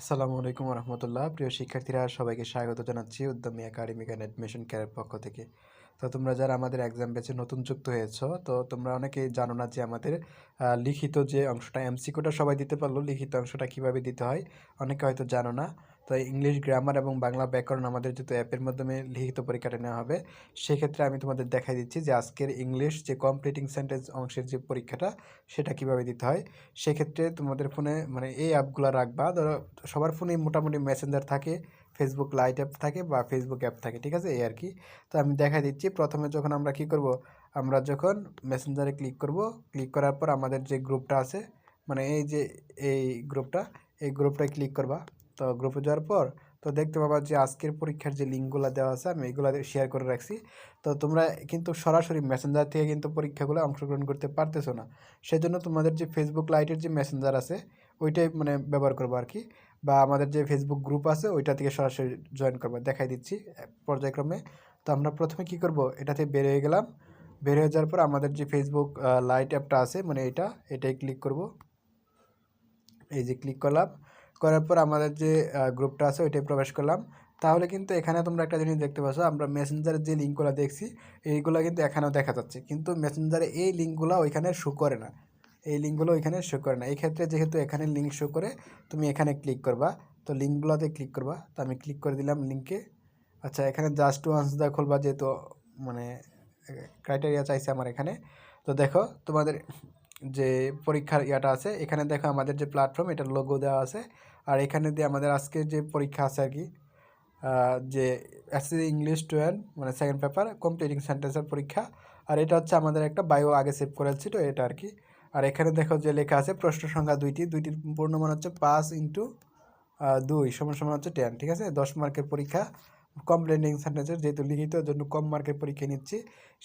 আসসালামু আলাইকুম রহমতুল্লাহ। প্রিয় শিক্ষার্থীরা, সবাইকে স্বাগত জানাচ্ছি উদ্যমী একাডেমিক অ্যান্ড অ্যাডমিশন কেয়ারের পক্ষ থেকে। তো তোমরা যারা আমাদের এক্সাম ব্যাচে নতুন যুক্ত হয়েছ, তো তোমরা অনেকেই জানো না যে আমাদের লিখিত যে অংশটা এমসিকোটা সবাই দিতে পারল, লিখিত অংশটা কীভাবে দিতে হয়, অনেকে হয়তো জানো না। তো ইংলিশ গ্রামার এবং বাংলা ব্যাকরণ আমাদের যেহেতু অ্যাপের মাধ্যমে লিখিত পরীক্ষাটা নেওয়া হবে, সেক্ষেত্রে আমি তোমাদের দেখাই দিচ্ছি যে আজকের ইংলিশ যে কমপ্লিটিং সেন্টেন্স অংশের যে পরীক্ষাটা, সেটা কীভাবে দিতে হয়। সেক্ষেত্রে তোমাদের ফোনে মানে এই অ্যাপগুলো রাখবা। ধরো সবার ফোনে মোটামুটি মেসেঞ্জার থাকে ফেসবুক লাইট অ্যাপ থাকে বা ফেসবুক অ্যাপ থাকে, ঠিক আছে? এই আর কি। তো আমি দেখা দিচ্ছি। প্রথমে যখন আমরা কি করব, আমরা যখন মেসেঞ্জারে ক্লিক করব ক্লিক করার পর আমাদের যে গ্রুপটা আছে মানে এই যে এই গ্রুপটা এই গ্রুপটায় ক্লিক করবা। তো গ্রুপে যাওয়ার পর, তো দেখতে পাবা যে আজকের পরীক্ষার যে লিঙ্কগুলো দেওয়া আছে, আমি এগুলো শেয়ার করে রাখছি। তো তোমরা কিন্তু সরাসরি মেসেঞ্জার থেকে কিন্তু পরীক্ষাগুলো অংশগ্রহণ করতে পারতেছো না। সেজন্য তোমাদের যে ফেসবুক লাইটের যে মেসেঞ্জার আছে, ওইটাই মানে ব্যবহার করব আর কি। বা আমাদের যে ফেসবুক গ্রুপ আছে, ওইটা থেকে সরাসরি জয়েন করব, দেখাই দিচ্ছি পর্যায়ক্রমে। তো আমরা প্রথমে কি করব এটাতে বের হয়ে গেলাম। বের হয়ে যাওয়ার পর আমাদের যে ফেসবুক লাইট অ্যাপটা আছে মানে এটা, এটাই ক্লিক করব। এই যে ক্লিক করলাম। করার পর আমাদের যে গ্রুপটা আছে ওইটাই প্রবেশ করলাম। তাহলে কিন্তু এখানে তোমরা একটা জিনিস দেখতে পাচ্ছ, আমরা মেসেঞ্জারের যে লিঙ্কগুলো দেখছি, এইগুলো কিন্তু এখানেও দেখা যাচ্ছে। কিন্তু মেসেঞ্জারে এই লিঙ্কগুলো ওইখানে শো করে না। এই লিঙ্কগুলো ওইখানে শো করে না। এই ক্ষেত্রে যেহেতু এখানে লিঙ্ক শো করে, তুমি এখানে ক্লিক করবা। তো লিঙ্কগুলোতে ক্লিক করবা। তো আমি ক্লিক করে দিলাম লিঙ্কে আচ্ছা এখানে জাস্ট টু আনসার খুলবা যেহেতু মানে ক্রাইটেরিয়া চাইছে আমার এখানে। তো দেখো, তোমাদের যে পরীক্ষার ইয়াটা আছে, এখানে দেখো আমাদের যে প্ল্যাটফর্ম এটার লোগো দেওয়া আছে। আর এখানে দিয়ে আমাদের আজকে যে পরীক্ষা আছে আর কি যে এসএসসি ইংলিশ টুয়েলভ মানে সেকেন্ড পেপার কমপ্লিটিং সেন্টেন্সের পরীক্ষা। আর এটা হচ্ছে আমাদের একটা বায়ো আগে সেভ করেছি তো এটা আর কি। আর এখানে দেখো যে লেখা আছে, প্রশ্ন সংখ্যা দুইটি, দুইটির পূর্ণমান হচ্ছে পাঁচ ইন্টু দুই সমান সমান হচ্ছে টেন ঠিক আছে? দশ মার্কের পরীক্ষা। কমপ্লেন্টিং সেন্টেন্সের যেহেতু লিখিত জন্য কম মার্কের পরীক্ষা নিচ্ছি।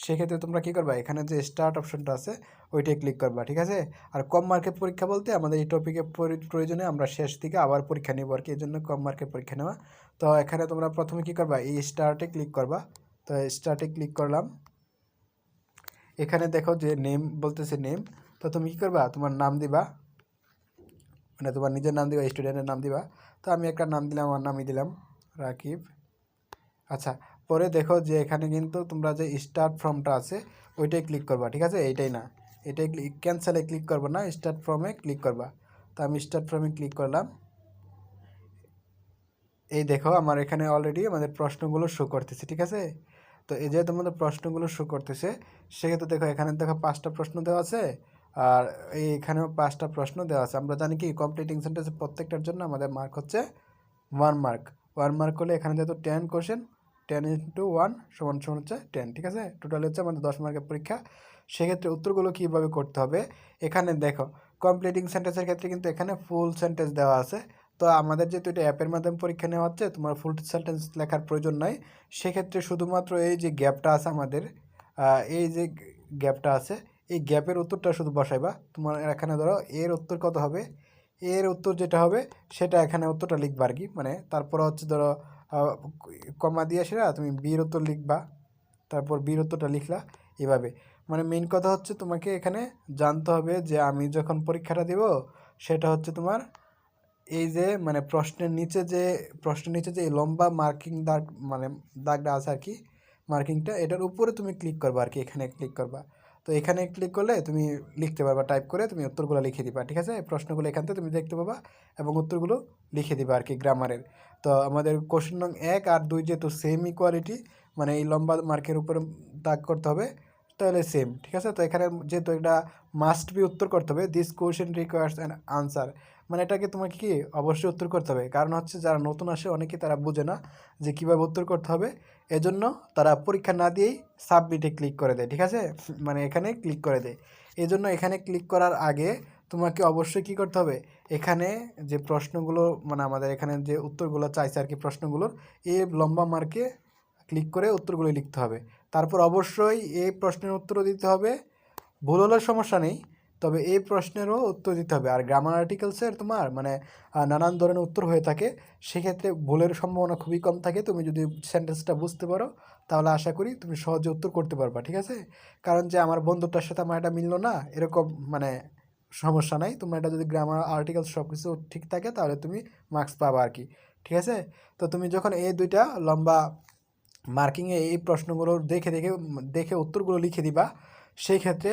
সেক্ষেত্রে তোমরা কী করবা? এখানে যে স্টার্ট অপশনটা আছে ওইটাই ক্লিক করবা, ঠিক আছে? আর কম মার্কের পরীক্ষা বলতে আমাদের এই টপিকের প্রয়োজনে আমরা শেষ দিকে আবার পরীক্ষা নেব আর কি এই জন্য কম মার্কের পরীক্ষা নেওয়া। তো এখানে তোমরা প্রথমে কী করবা? এই স্টার্টে ক্লিক করবা। তো স্টার্টে ক্লিক করলাম। এখানে দেখো যে নেম বলতেছে নেম তো তুমি কী করবা? তোমার নাম দিবা। মানে তোমার নিজের নাম দিবা স্টুডেন্টের নাম দিবা। তো আমি একটা নাম দিলাম, আমার নামই দিলাম, রাকিব। আচ্ছা পরে দেখো যে এখানে কিন্তু তোমরা যে স্টার্ট ফর্মটা আছে ওইটাই ক্লিক করবা, ঠিক আছে? এইটাই না। এটাই ক্লিক ক্যান্সেলে ক্লিক করবা না স্টার্ট ফর্মে ক্লিক করবা। তো আমি স্টার্ট ফর্মে ক্লিক করলাম। এই দেখো, আমার এখানে অলরেডি আমাদের প্রশ্নগুলো শো করতেছে, ঠিক আছে? তো এই যে তোমাদের প্রশ্নগুলো শো করতেছে, সেক্ষেত্রে দেখো, এখানে দেখো পাঁচটা প্রশ্ন দেওয়া আছে, আর এই এখানেও পাঁচটা প্রশ্ন দেওয়া আছে। আমরা জানি কি কমপ্লিটিং সেন্টেন্সের প্রত্যেকটার জন্য আমাদের মার্ক হচ্ছে ওয়ান মার্ক ওয়ান মার্ক হলে এখানে যেহেতু ten question ten into one সমান সমান হচ্ছে টেন, ঠিক আছে? টোটাল হচ্ছে আমাদের দশ মার্কের পরীক্ষা। সেক্ষেত্রে উত্তরগুলো কীভাবে করতে হবে? এখানে দেখো কমপ্লিটিং সেন্টেন্সের ক্ষেত্রে কিন্তু এখানে ফুল সেন্টেন্স দেওয়া আছে। তো আমাদের যেহেতু এটা অ্যাপের মাধ্যমে পরীক্ষা নেওয়া হচ্ছে, তোমার ফুল সেন্টেন্স লেখার প্রয়োজন নাই। সেক্ষেত্রে শুধুমাত্র এই যে গ্যাপটা আছে আমাদের এই যে গ্যাপটা আছে, এই গ্যাপের উত্তরটা শুধু বসাইবা। তোমার এখানে ধরো, এর উত্তর কত হবে? এর উত্তর যেটা হবে, সেটা এখানে উত্তরটা লিখবা আর কি। মানে তারপর হচ্ছে ধরো কমা দিয়ে সেটা তুমি বীর উত্তর লিখবা, তারপর বীর উত্তরটা লিখলা এভাবে। মানে মেন কথা হচ্ছে তোমাকে এখানে জানতে হবে যে আমি যখন পরীক্ষাটা দেব, সেটা হচ্ছে তোমার এই যে মানে প্রশ্নের নিচে যে, প্রশ্নের নিচে যে লম্বা মার্কিং দাগ মানে দাগটা আছে আর কি মার্কিংটা এটার উপরে তুমি ক্লিক করবা আর কি, এখানে ক্লিক করবা। তো এখানে ক্লিক করলে তুমি লিখতে পারবা টাইপ করে তুমি উত্তরগুলো লিখে দিবা, ঠিক আছে? প্রশ্নগুলো এখান থেকে তুমি দেখতে পাবা এবং উত্তরগুলো লিখে দিবা আর কি গ্রামারের তো আমাদের কোশ্চেন নং এক আর দুই যেহেতু সেম ইকোয়ালিটি মানে এই লম্বা মার্কের উপরে দাগ করতে হবে, তাহলে সেম ঠিক আছে? তো এখানে যেহেতু একটা মাস্ট বি উত্তর করতে হবে this question requires an answer মানে এটাকে তোমাকে কি অবশ্যই উত্তর করতে হবে। কারণ হচ্ছে যারা নতুন আসে অনেকে তারা বোঝে না যে কীভাবে উত্তর করতে হবে। এজন্য তারা পরীক্ষা না দিয়েই সাবমিটে ক্লিক করে দেয়, ঠিক আছে? মানে এখানে ক্লিক করে দেয়। এই জন্য এখানে ক্লিক করার আগে তোমাকে অবশ্যই কী করতে হবে? এখানে যে প্রশ্নগুলো মানে আমাদের এখানে যে উত্তরগুলো চাইছে আর কি প্রশ্নগুলোর, এ লম্বা মার্কে ক্লিক করে উত্তরগুলো লিখতে হবে। তারপর অবশ্যই এই প্রশ্নের উত্তরও দিতে হবে। ভুল হলে সমস্যা নেই। তবে এই প্রশ্নেরও উত্তর দিতে হবে। আর গ্রামার আর্টিকেলসের তোমার মানে নানান ধরনের উত্তর হয়ে থাকে। সেক্ষেত্রে ভুলের সম্ভাবনা খুবই কম থাকে। তুমি যদি সেন্টেন্সটা বুঝতে পারো, তাহলে আশা করি তুমি সহজে উত্তর করতে পারবা, ঠিক আছে? কারণ যে আমার বন্ধুটার সাথে আমার এটা মিললো না, এরকম মানে সমস্যা নাই। তোমার এটা যদি গ্রামার আর্টিকেল সব কিছু ঠিক থাকে, তাহলে তুমি মার্কস পাবা আর কি, ঠিক আছে? তো তুমি যখন এই দুইটা লম্বা মার্কিংয়ে এই প্রশ্নগুলো দেখে দেখে দেখে উত্তরগুলো লিখে দিবা, সেই ক্ষেত্রে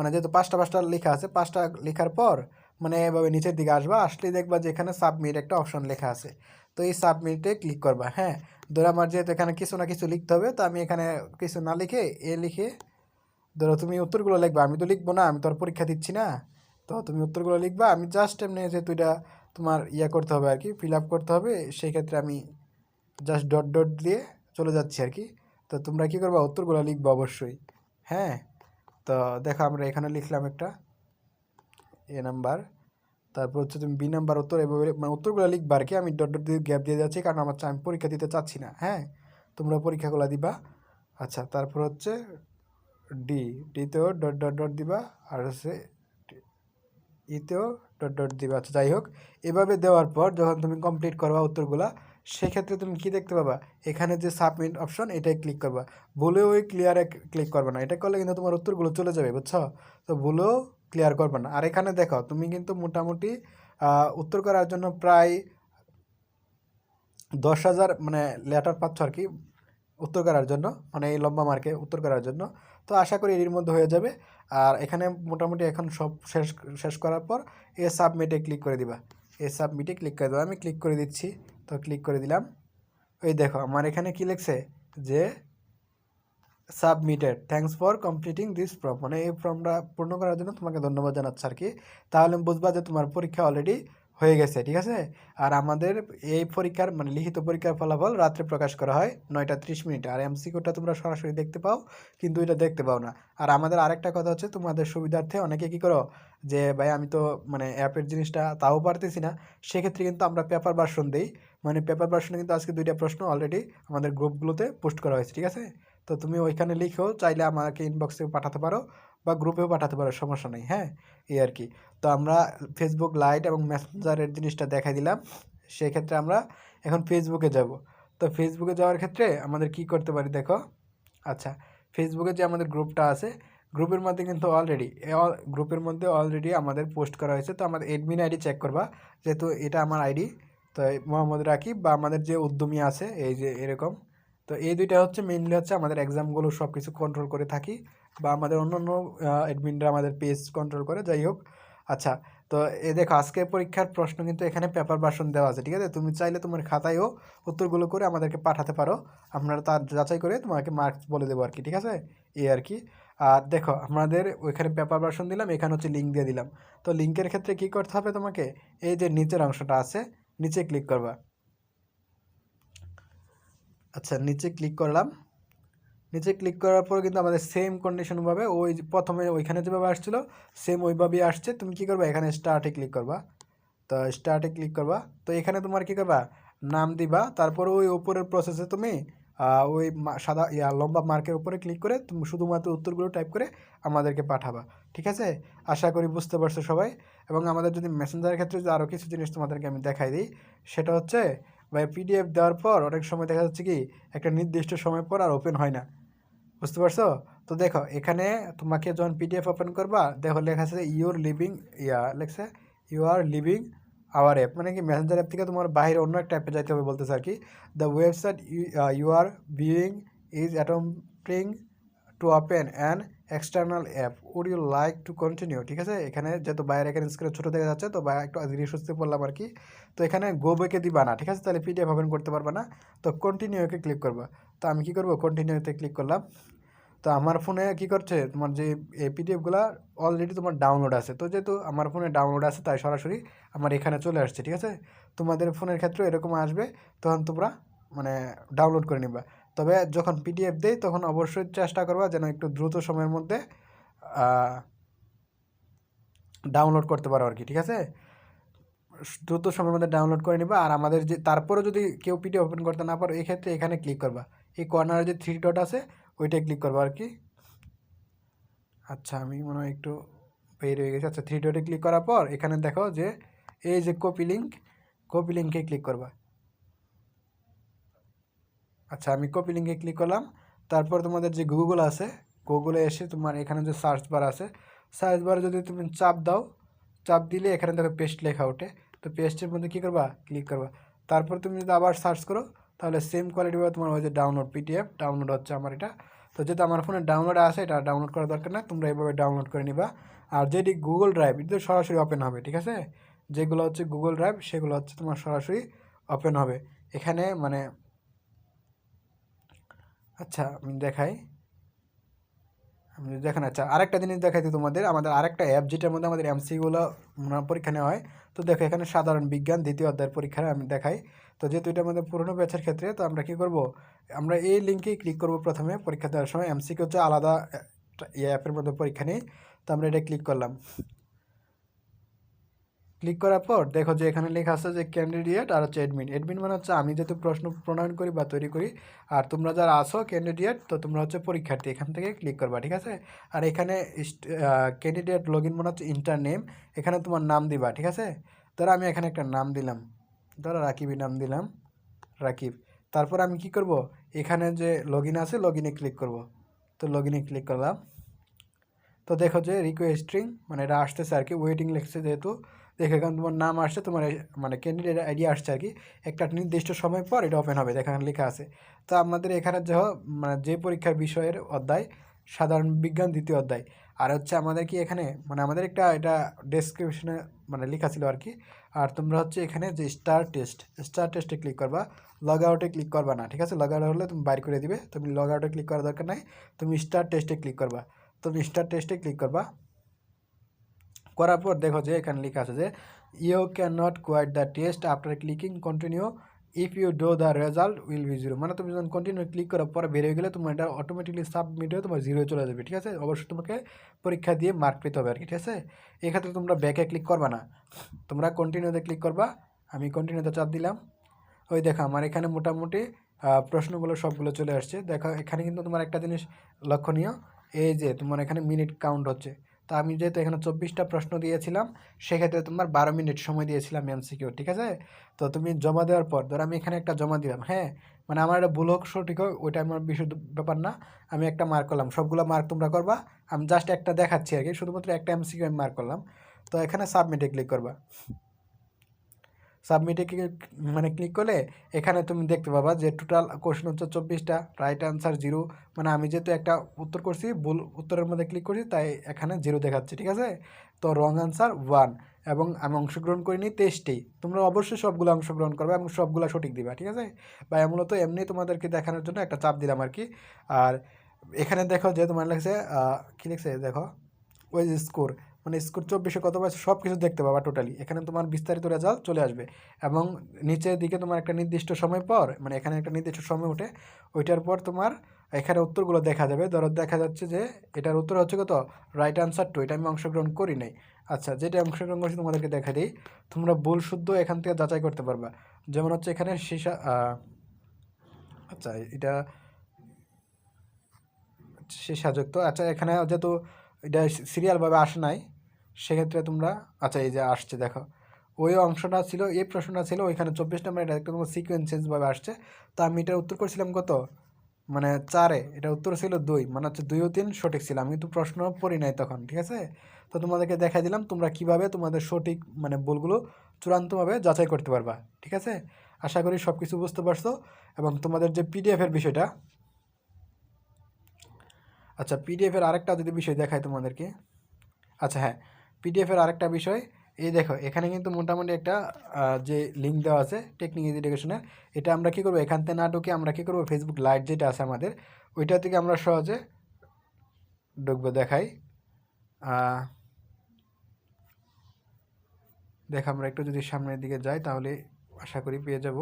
মানে যেহেতু পাঁচটা পাঁচটা লেখা আছে, পাঁচটা লেখার পর মানে এভাবে নিচের দিকে আসবা আসলেই দেখবা যে এখানে সাবমিট একটা অপশন লেখা আছে। তো এই সাবমিটে ক্লিক করবা হ্যাঁ? ধরো আমার যেহেতু এখানে কিছু না কিছু লিখতে হবে, তো আমি এখানে কিছু না লিখে এ লিখে ধরো তুমি উত্তরগুলো লিখবা, আমি তো লিখব না, আমি তো আর পরীক্ষা দিচ্ছি না। তো তুমি উত্তরগুলো লিখবা, আমি জাস্ট এমনি যেহেতু এটা তোমার ইয়া করতে হবে আর কি ফিল আপ করতে হবে, সেই ক্ষেত্রে আমি জাস্ট ডট ডট দিয়ে চলে যাচ্ছি আর কি তো তোমরা কী করবা? উত্তরগুলো লিখবা অবশ্যই হ্যাঁ? তো দেখো আমরা এখানে লিখলাম একটা এ নাম্বার। তারপর হচ্ছে তুমি বি নাম্বার উত্তর এভাবে মানে উত্তরগুলো লিখবা আর কি। আমি ডট ডট দিয়ে গ্যাপ দিয়ে যাচ্ছি কারণ আমার আমি পরীক্ষা দিতে চাচ্ছি না হ্যাঁ? তোমরা পরীক্ষাগুলো দিবা। আচ্ছা তারপর হচ্ছে ডি। ডিতেও ডট ডট ডট দিবা আর হচ্ছে ইতেও ডট ডট দিবা। আচ্ছা যাই হোক। এভাবে দেওয়ার পর যখন তুমি কমপ্লিট করবা উত্তরগুলা সেক্ষেত্রে তুমি কি দেখতে পাবা? এখানে যে সাবমিট অপশন এটাই ক্লিক করবা। ভুলেও ওই ক্লিয়ারে ক্লিক করবে না। এটা করলে কিন্তু তোমার উত্তরগুলো চলে যাবে, বুঝছ? তো ভুলেও ক্লিয়ার করবে না। আর এখানে দেখো, তুমি কিন্তু মোটামুটি উত্তর করার জন্য প্রায় দশ হাজার মানে লেটার পাচ্ছ আর কি, উত্তর করার জন্য মানে এই লম্বা মার্কে উত্তর করার জন্য। তো আশা করি এর মধ্যে হয়ে যাবে। আর এখানে মোটামুটি এখন সব শেষ শেষ করার পর, এ সাবমিটে ক্লিক করে দিবা। এ সাবমিটে ক্লিক করে দেবো আমি ক্লিক করে দিচ্ছি। তো ক্লিক করে দিলাম। ওই দেখো, আমার এখানে কি লিখছে? যে submitted thanks for completing this form মানে এই ফর্মটা পূর্ণ করার জন্য তোমাকে ধন্যবাদ জানাচ্ছি আর কি। তাহলে বুঝবা যে তোমার পরীক্ষা অলরেডি হয়ে গেছে, ঠিক আছে? আর আমাদের এই পরীক্ষার মানে লিখিত পরীক্ষার ফলাফল রাত্রে প্রকাশ করা হয় নয়টা ত্রিশ মিনিট। আর এমসিকিউটা তোমরা সরাসরি দেখতে পাও, কিন্তু এটা দেখতে পাও না। আর আমাদের আরেকটা কথা হচ্ছে, তোমাদের সুবিধার্থে অনেকে কী করো, যে ভাই আমি তো মানে অ্যাপের জিনিসটা তাও পারতেছি না, সেক্ষেত্রে কিন্তু আমরা পেপার ভার্সন দিই। মানে পেপার ভার্সনে কিন্তু আজকে দুইটা প্রশ্ন অলরেডি আমাদের গ্রুপগুলোতে পোস্ট করা হয়েছে, ঠিক আছে? তো তুমি ওইখানে লিখেও চাইলে আমাকে ইনবক্সে পাঠাতে পারো। বা গ্রুপেও পাঠাতে পারো, সমস্যা নেই হ্যাঁ? এই আর কি। তো আমরা ফেসবুক লাইট এবং মেসেঞ্জারের জিনিসটা দেখাই দিলাম। সেক্ষেত্রে আমরা এখন ফেসবুকে যাব। তো ফেসবুকে যাওয়ার ক্ষেত্রে আমাদের কি করতে পারি দেখো? আচ্ছা ফেসবুকে যে আমাদের গ্রুপটা আছে গ্রুপের মধ্যে কিন্তু অলরেডি গ্রুপের মধ্যে অলরেডি আমাদের পোস্ট করা হয়েছে। তো আমাদের এডমিন আইডি চেক করবা, যেহেতু এটা আমার আইডি তো মোহাম্মদ রাকিব বা আমাদের যে উদ্যমী আছে, এই যে এরকম। তো এই দুইটা হচ্ছে মেইনলি হচ্ছে আমাদের এক্সামগুলো সব কিছু কন্ট্রোল করে থাকি। বা আমাদের অন্য অন্য অ্যাডমিনরা আমাদের পেজ কন্ট্রোল করে, যাই হোক। আচ্ছা তো এ দেখো, আজকের পরীক্ষার প্রশ্ন কিন্তু এখানে পেপার ভার্সন দেওয়া আছে, ঠিক আছে? তুমি চাইলে তোমার খাতায়ও উত্তরগুলো করে আমাদেরকে পাঠাতে পারো। আমরা তার যাচাই করে তোমাকে মার্কস বলে দেবো আর কি, ঠিক আছে? এই আর কি। আর দেখো, আমাদের ওইখানে পেপার ভার্সন দিলাম, এখানে হচ্ছে লিঙ্ক দিয়ে দিলাম। তো লিঙ্কের ক্ষেত্রে কি করতে হবে তোমাকে? এই যে নিচের অংশটা আছে, নিচে ক্লিক করবা। আচ্ছা নিচে ক্লিক করলাম। নিচে ক্লিক করার পর কিন্তু আমাদের সেম কন্ডিশনভাবে ওই প্রথমে ওইখানে যেভাবে আসছিল সেম ওইভাবেই আসছে। তুমি কী করবা? এখানে স্টার্টে ক্লিক করবা। তো স্টার্টে ক্লিক করবা। তো এখানে তোমার কী করবা? নাম দিবা। তারপর ওই উপরের প্রসেসে তুমি ওই সাদা, ইয়া, লম্বা মার্কের উপরে ক্লিক করে তুমি শুধুমাত্র উত্তরগুলো টাইপ করে আমাদেরকে পাঠাবা। ঠিক আছে? আশা করি বুঝতে পারছ সবাই। এবং আমাদের যদি মেসেঞ্জারের ক্ষেত্রে যদি আরও কিছু জিনিস তোমাদেরকে আমি দেখাই দিই, সেটা হচ্ছে বা পিডিএফ দেওয়ার পর অনেক সময় দেখা যাচ্ছে কি, একটা নির্দিষ্ট সময় পর আর ওপেন হয় না। বুঝতে পারছ? তো দেখো, এখানে তোমাকে যখন পিডিএফ ওপেন করবা, দেখো লেখা আছে ইউর লিভিং ইয়া, লেখছে you are living our app মানে কি মেসেঞ্জার অ্যাপ থেকে তোমার বাইরে অন্য একটা অ্যাপে যাইতে হবে বলতেছে আর কি। The website you are viewing is attempting to open an external app would you like to continue ঠিক আছে? এখানে যেহেতু বাইরে এখানে স্ক্রিনে ছোটো দেখা যাচ্ছে, তো বাইরে একটু সুস্থে পড়লাম আর কি। তো এখানে গো বেকে দিবা না, ঠিক আছে? তাহলে পিডিএফ ওপেন করতে পারবা না। তো কন্টিনিউকে ক্লিক করবা। তো আমি কি করব? কন্টিনিউতে ক্লিক করলাম। তো আমার ফোনে কি করছে? তোমার যে পিডিএফগুলো অলরেডি তোমার ডাউনলোড আছে। তো যেহেতু আমার ফোনে ডাউনলোড আছে, তাই সরাসরি আমার এখানে চলে আসছে, ঠিক আছে? তোমাদের ফোনের ক্ষেত্রে এরকম আসবে, তখন তোমরা মানে ডাউনলোড করে নিবা। তবে যখন পিডিএফ দেই, তখন অবশ্যই চেষ্টা করবা যেন একটু দ্রুত সময়ের মধ্যে ডাউনলোড করতে পারো আর কি, ঠিক আছে? দ্রুত সময়ের মধ্যে ডাউনলোড করে নিবা। আর আমাদের যে তারপরে যদি কেউ পিডিএফ ওপেন করতে না পারো এই ক্ষেত্রে এখানে ক্লিক করবা। এই কর্নারে যে থ্রি ডট আছে ওইটাই ক্লিক করব আর কি। আচ্ছা আমি মনে হয় একটু বের হয়ে গেছি। আচ্ছা থ্রি ডটে ক্লিক করার পর এখানে দেখো যে, এই যে কপি লিঙ্ক কপি লিঙ্কে ক্লিক করবা। আচ্ছা আমি কপি লিঙ্কে ক্লিক করলাম। তারপর তোমাদের যে গুগল আছে গুগলে এসে তোমার এখানে যে সার্চ বার আছে সার্চ বারে যদি তুমি চাপ দাও, চাপ দিলে এখানে দেখো পেস্ট লেখা ওঠে। তো পেস্টের মধ্যে কী করবা? ক্লিক করবা। তারপর তুমি যদি আবার সার্চ করো তাহলে সেম কোয়ালিটি পাবে তোমার হয়েছে ডাউনলোড পিডিএফ ডাউনলোড হচ্ছে আমার এটা। তো যেহেতু আমার ফোনে ডাউনলোড আসে এটা ডাউনলোড করার দরকার না তোমরা এভাবে ডাউনলোড করে নিবা। আর যেটি গুগল ড্রাইভ এটা সরাসরি ওপেন হবে, ঠিক আছে? যেগুলো হচ্ছে গুগল ড্রাইভ সেগুলো হচ্ছে তোমার সরাসরি ওপেন হবে। এখানে মানে আচ্ছা আমি দেখাই। আমি দেখেন আচ্ছা আরেকটা জিনিস দেখাই তোমাদের, আমাদের আরেকটা অ্যাপ যেটার মধ্যে আমাদের এমসিগুলো পরীক্ষা নেওয়া হয়। তো দেখো, এখানে সাধারণ বিজ্ঞান, দ্বিতীয় অধ্যায়ের পরীক্ষা আমি দেখাই। তো যেহেতু এটা আমাদের পুরনো ব্যাচের ক্ষেত্রে, তো আমরা কী করব? আমরা এই লিঙ্কেই ক্লিক করব প্রথমে। পরীক্ষা দেওয়ার সময় এমসিকে হচ্ছে আলাদা অ্যাপের মধ্যে পরীক্ষা নেই। তো আমরা এটা ক্লিক করলাম। ক্লিক করার পর দেখো যে এখানে লেখা আছে যে ক্যান্ডিডেট আর হচ্ছে অ্যাডমিন অ্যাডমিন মানে হচ্ছে আমি যেহেতু প্রশ্ন প্রণয়ন করি বা তৈরি করি, আর তোমরা যারা আসো ক্যান্ডিডেট তো তোমরা হচ্ছে পরীক্ষার্থী। এখান থেকে ক্লিক করবা, ঠিক আছে? আর এখানে ক্যান্ডিডেট লগ ইন মানে হচ্ছে ইন্টার নেম এখানে তোমার নাম দিবা, ঠিক আছে? ধরো আমি এখানে একটা নাম দিলাম। ধরো রাকিবই নাম দিলাম, রাকিব। তারপর আমি কি করব? এখানে যে লগ আছে লগ ক্লিক করব। তো লগ ক্লিক করলাম। তো দেখো যে রিকোয়েস্টিং মানে এটা আসতেছে আর কি ওয়েটিং লিখছে যেহেতু। দেখো এখানে তোমার নাম আসছে, তোমার মানে ক্যান্ডিডেট আইডি আসছে আর কি। একটা নির্দিষ্ট সময় পর এটা ওপেন হবে এখানে লেখা আছে। তো আমাদের এখানে যে মানে যে পরীক্ষার বিষয়ের অধ্যায়, সাধারণ বিজ্ঞান দ্বিতীয় অধ্যায়। আর হচ্ছে আমাদের কি এখানে মানে আমাদের একটা, এটা ডেসক্রিপশনে মানে লেখা ছিল আর কি। আর তোমরা হচ্ছে এখানে যে স্টার টেস্ট স্টার টেস্টে ক্লিক করবা লগ আউটে ক্লিক করবা না, ঠিক আছে? লগ আউট হলে তুমি বাইর করে দিবে, তুমি লগ আউটে ক্লিক করার দরকার নাই, তুমি স্টার টেস্টে ক্লিক করবা। তুমি স্টার টেস্টে ক্লিক করবা, করার পর দেখো যে এখানে লেখা আছে যে you can not quit the test after clicking continue if you do the result will be zero মানে তুমি যখন কন্টিনিউ ক্লিক করার পরে বেরিয়ে গেলে তোমার এটা অটোমেটিকলি সাবমিট হয়ে তোমার জিরো চলে যাবে, ঠিক আছে? অবশ্যই তোমাকে পরীক্ষা দিয়ে মার্ক পেতে হবে আর কি, ঠিক আছে? এক্ষেত্রে তোমরা ব্যাকে ক্লিক করবা না। তোমরা কন্টিনিউতে ক্লিক করবা। আমি কন্টিনিউতে চাপ দিলাম। ওই দেখো, আমার এখানে মোটামুটি প্রশ্নগুলো সবগুলো চলে আসছে। দেখো, এখানে কিন্তু তোমার একটা জিনিস লক্ষণীয়। এই যে, তোমার এখানে মিনিট কাউন্ট হচ্ছে। তো আমি যেহেতু এখানে চব্বিশটা প্রশ্ন দিয়েছিলাম, সেক্ষেত্রে তোমার বারো মিনিট সময় দিয়েছিলাম এমসিকিউ ঠিক আছে? তো তুমি জমা দেওয়ার পর, ধর আমি এখানে একটা জমা দিলাম হ্যাঁ? মানে আমার একটা ভুল হোক, সঠিক হোক, ওইটা আমার বিশুদ্ধ ব্যাপার না। আমি একটা মার্ক করলাম, সবগুলো মার্ক তোমরা করবা। আমি জাস্ট একটা দেখাচ্ছি আর কি, শুধুমাত্র একটা এমসিকিউ আমি মার্ক করলাম। তো এখানে সাবমিটে ক্লিক করবা। সাবমিটে মানে ক্লিক করলে এখানে তুমি দেখতে পাবা যে টোটাল কোশ্চেন হচ্ছে চব্বিশটা রাইট আনসার জিরো মানে আমি যেহেতু একটা উত্তর করছি, ভুল উত্তরের মধ্যে ক্লিক করছি, তাই এখানে জিরো দেখাচ্ছে, ঠিক আছে? তো রং আনসার ওয়ান এবং আমি অংশগ্রহণ করিনি তেইশটি। তোমরা অবশ্যই সবগুলো অংশগ্রহণ করবে এবং সবগুলো সঠিক দিবা, ঠিক আছে? বা মূলত এমনি তোমাদেরকে দেখানোর জন্য একটা চাপ দিলাম আর কি আর এখানে দেখো যে তোমার লাগছে কী লিখছে? দেখো ওই স্কোর। মানে স্কোর চব্বিশে কত পাইছে সব কিছু দেখতে পাবা টোটালি এখানে তোমার বিস্তারিত রেজাল্ট চলে আসবে। এবং নিচের দিকে তোমার একটা নির্দিষ্ট সময় পর মানে এখানে একটা নির্দিষ্ট সময় ওঠে ওইটার পর তোমার এখানে উত্তরগুলো দেখা যাবে। ধরো দেখা যাচ্ছে যে, এটার উত্তর হচ্ছে কত? রাইট আনসার টু এটা আমি অংশগ্রহণ করি নাই। আচ্ছা যেটা অংশগ্রহণ করছি তোমাদেরকে দেখা দিই। তোমরা ভুল শুদ্ধ এখান থেকে যাচাই করতে পারবা। যেমন হচ্ছে এখানে সীসা আচ্ছা এটা সীসাযুক্ত। আচ্ছা এখানে যেহেতু এটা সিরিয়ালভাবে আসে নাই, সেক্ষেত্রে তোমরা আচ্ছা এই যে আসছে, দেখো। ওই অংশটা ছিল, এই প্রশ্নটা ছিল, ওইখানে চব্বিশ নম্বর এটা একটা তোমার সিকোয়েন্সেসভাবে আসছে। তো আমি এটার উত্তর করছিলাম কত? মানে চারে, এটা উত্তর ছিল দুই মানে হচ্ছে দুই ও তিন সঠিক ছিল, আমি কিন্তু প্রশ্ন পড়ি নাই তখন, ঠিক আছে? তো তোমাদেরকে দেখাই দিলাম, তোমরা কীভাবে তোমাদের সঠিক মানে বলগুলো চূড়ান্তভাবে যাচাই করতে পারবা, ঠিক আছে? আশা করি সব কিছু বুঝতে পারছ, এবং তোমাদের যে পিডিএফের বিষয়টা আচ্ছা পিডিএফের আরেকটা যদি বিষয় দেখায় তোমাদেরকে। আচ্ছা হ্যাঁ পিডিএফের আরেকটা বিষয়, এই দেখো, এখানে কিন্তু মোটামুটি একটা যে লিঙ্ক দেওয়া আছে টেকনিক এডুকেশনের এটা আমরা কী করব, এখান থেকে না ঢুকে আমরা কী করব ফেসবুক লাইট যেটা আছে আমাদের, ওইটা থেকে আমরা সহজে ঢুকবো, দেখাই। দেখো, আমরা একটু যদি সামনের দিকে যাই, তাহলে আশা করি পেয়ে যাব।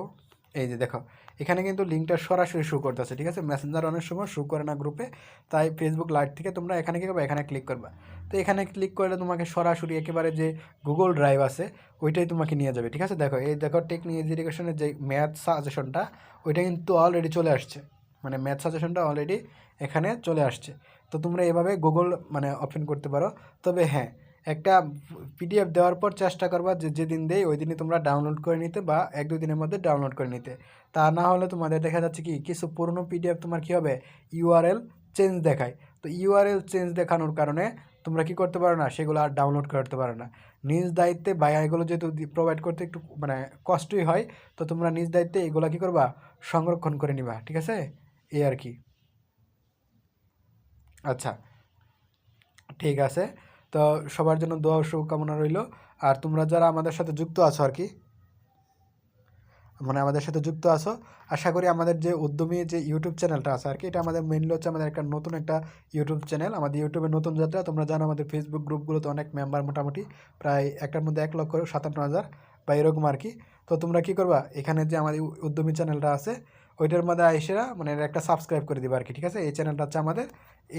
এই যে দেখো, এখানে কিন্তু লিঙ্কটা সরাসরি শু করতেছে, ঠিক আছে? মেসেঞ্জার অনেক সময় শু করে না গ্রুপে তাই ফেসবুক লাইট থেকে তোমরা এখানে কী করবে? এখানে ক্লিক করবা। তো এখানে ক্লিক করলে তোমাকে সরাসরি একেবারে যে গুগল ড্রাইভ আছে, ওইটাই তোমাকে নিয়ে যাবে, ঠিক আছে? দেখো, এই দেখো টেকনিক এডুকেশনের যে ম্যাথ সাজেশনটা ওইটা কিন্তু অলরেডি চলে আসছে। মানে ম্যাথ সাজেশনটা অলরেডি এখানে চলে আসছে। তো তোমরা এভাবে গুগল মানে ওপেন করতে পারো। তবে হ্যাঁ একটা পিডিএফ দেওয়ার পর চেষ্টা করবা যে যেদিন দেয় ওই দিনই তোমরা ডাউনলোড করে নিতে বা এক দুই দিনের মধ্যে ডাউনলোড করে নিতে। তা না হলে তোমাদের দেখা যাচ্ছে কি, কিছু পুরনো পিডিএফ তোমার কী হবে? ইউআরএল চেঞ্জ দেখায়। তো ইউআরএল চেঞ্জ দেখানোর কারণে তোমরা কি করতে পারো না, সেগুলো আর ডাউনলোড করতে পারো না। নিজ দায়িত্বে ভাইয়া এগুলো যেহেতু প্রোভাইড করতে একটু মানে কষ্টই হয়, তো তোমরা নিজ দায়িত্বে এগুলো কী করবা? সংরক্ষণ করে নিবা, ঠিক আছে? এই আর কি। আচ্ছা ঠিক আছে। তো সবার জন্য দোয়া শুভকামনা রইল। আর তোমরা যারা আমাদের সাথে যুক্ত আছো আর কি মানে আমাদের সাথে যুক্ত আছো, আশা করি আমাদের যে উদ্যমী যে ইউটিউব চ্যানেলটা আছে আর কি, এটা আমাদের মেনলি হচ্ছে আমাদের একটা নতুন একটা ইউটিউব চ্যানেল। আমাদের ইউটিউবের নতুন যাত্রা, তোমরা জানো আমাদের ফেসবুক গ্রুপগুলোতে অনেক মেম্বার মোটামুটি প্রায় একটার মধ্যে এক লক্ষ সাতান্ন হাজার বা এরকম আর কি। তো তোমরা কী করবা? এখানে যে আমাদের উদ্যমী চ্যানেলটা আছে ওইটার মধ্যে আইসেরা মানে একটা সাবস্ক্রাইব করে দিবে আর কি ঠিক আছে? এই চ্যানেলটা হচ্ছে আমাদের।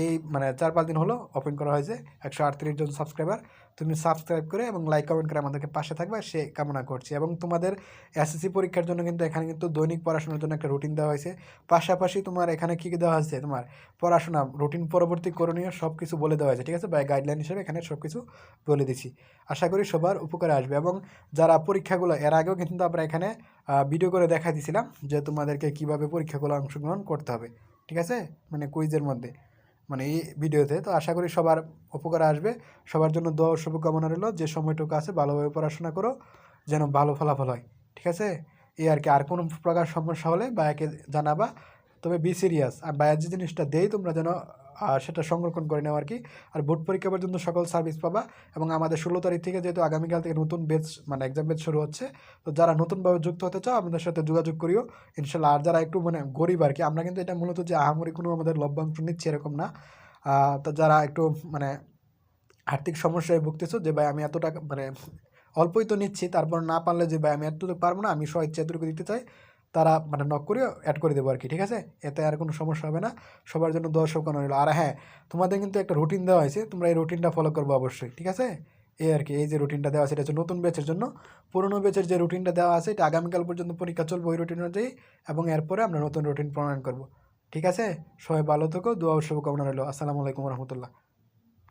এই মানে চার পাঁচ দিন হলো ওপেন করা হয়েছে, একশো আটত্রিশ জন সাবস্ক্রাইবার তুমি সাবস্ক্রাইব করে এবং লাইক কমেন্ট করে আমাদেরকে পাশে থাকবে, সে কামনা করছি। এবং তোমাদের এসএসসি পরীক্ষার জন্য কিন্তু এখানে কিন্তু দৈনিক পড়াশোনার জন্য একটা রুটিন দেওয়া হয়েছে। পাশাপাশি তোমার এখানে কী কী দেওয়া হয়েছে? তোমার পড়াশোনা রুটিন পরবর্তী করণীয় সব কিছু বলে দেওয়া হয়েছে, ঠিক আছে? বা গাইডলাইন হিসেবে এখানে সব কিছু বলে দিচ্ছি। আশা করি সবার উপকারে আসবে। এবং যারা পরীক্ষাগুলো এর আগেও কিন্তু আমরা এখানে ভিডিও করে দেখা দিয়েছিলাম যে তোমাদেরকে কীভাবে পরীক্ষাগুলো অংশগ্রহণ করতে হবে, ঠিক আছে? মানে কুইজের মধ্যে। মানে এই ভিডিওতে। তো আশা করি সবার উপকার আসবে। সবার জন্য দোয়া শুভকামনা রইল। যে সময়টুকু আছে, ভালোভাবে পড়াশোনা করো, যেন ভালো ফলাফল হয়। ঠিক আছে? এই আর কি, আর কোনো প্রকার সমস্যা হলে বায়াকে জানাবা। তবে বি সিরিয়াস আর বায়ার যে জিনিসটা দেই তোমরা যেন আহ, সেটা সংরক্ষণ করে নেওয়া আর কি আর বোর্ড পরীক্ষা পর্যন্ত সকল সার্ভিস পাবা এবং আমাদের ষোলো তারিখ থেকে যেহেতু আগামীকাল থেকে নতুন বেচ মানে এক্সাম বেচ শুরু হচ্ছে তো যারা নতুনভাবে যুক্ত হতে চাও আমাদের সাথে যোগাযোগ করিও। ইনশাল্লাহ আর যারা একটু মানে গরিব আর কি আমরা কিন্তু এটা মূলত যে আহামরি কোনো আমাদের লভ্যাংশ নিচ্ছি এরকম না। তো যারা একটু মানে আর্থিক সমস্যায় ভুগতেছো যে ভাই আমি এত টাকা মানে অল্পই তো নিচ্ছি তারপর না পারলে যে ভাই আমি এতটুকু পারব না আমি স্ব ইচ্ছা এতটুকু দিতে চাই তারা মানে নক করে অ্যাড করে দেবো আর কি ঠিক আছে? এতে আর কোনো সমস্যা হবে না। সবার জন্য দর্শক রইল। আর হ্যাঁ তোমাদের কিন্তু একটা রুটিন দেওয়া হয়েছে, তোমরা এই রুটিনটা ফলো করব অবশ্যই, ঠিক আছে? এই আর কি, এই যে রুটিনটা দেওয়া আছে এটা হচ্ছে নতুন ব্যাচের জন্য। পুরনো ব্যাচের যে রুটিনটা দেওয়া আছে, এটা আগামীকাল পর্যন্ত পরীক্ষা চলবে ওই রুটিন অনুযায়ী, এবং এরপরে আমরা নতুন রুটিন প্রণয়ন করব, ঠিক আছে? সবাই ভালো থেকো, দোয়া শুভকামনা রইল। আসসালামু আলাইকুম রহমতুল্লাহ।